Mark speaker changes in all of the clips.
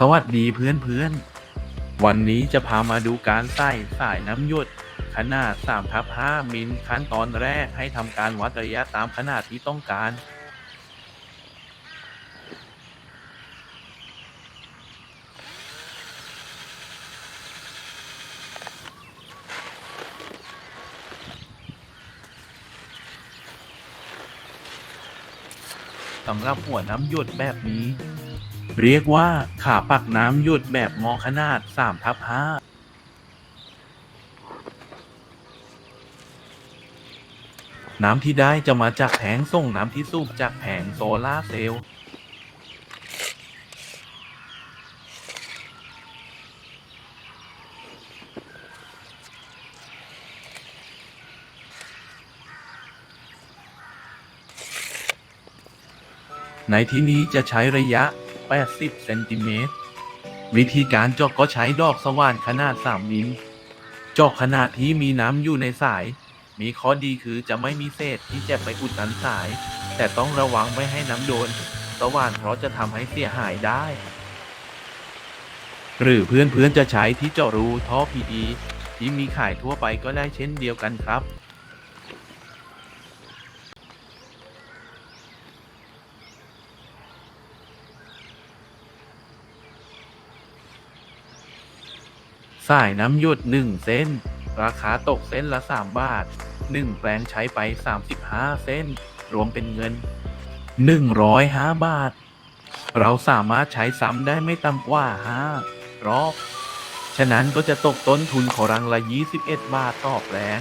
Speaker 1: สวัสดีเพื่อนเพื่อนๆวันนี้จะพามาดูการใส่สายน้ำหยด ขนาด3ทับ5มิลขั้นตอนแรกให้ทำการวัดระยะตามขนาดที่ต้องการ สำหรับหัวน้ำหยดแบบนี้ เรียกว่าขาปักน้ำหยดแบบมอขนาด3ทับ5น้ำที่ได้จะมาจากแผงส่งน้ำที่สูบจากแผงโซลาเซลล์ในที่นี้จะใช้ระยะ 80เซนติเมตร วิธีการเจาะก็ใช้ดอกสว่านขนาด3มิลเจาะขนาดที่มีน้ำอยู่ในสาย มีข้อดีคือจะไม่มีเศษที่จะไปอุดตันสาย แต่ต้องระวังไม่ให้น้ำโดน สว่านเพราะจะทำให้เสียหายได้ หรือเพื่อนๆจะใช้ที่เจาะรูท่อ PE ที่มีขายทั่วไปก็ได้เช่นเดียวกันครับ สายน้ำหยด1เส้น ราคาตกเส้นละ 3 บาท 1 แปลงใช้ไป 35 เส้น รวมเป็นเงิน 105 บาท เราสามารถใช้ซ้ำได้ไม่ต่ำกว่า 5 รอบ ฉะนั้นก็จะตกต้นทุนของรังละ 21 บาทต่อแปลง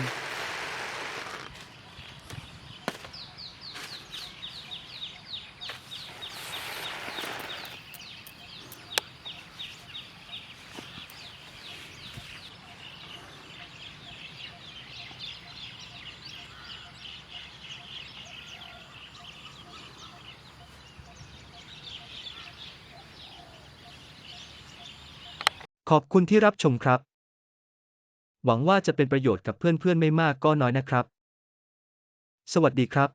Speaker 2: ขอบคุณที่รับชมครับ หวังว่าจะเป็นประโยชน์กับเพื่อนๆไม่มากก็น้อยนะครับ สวัสดีครับ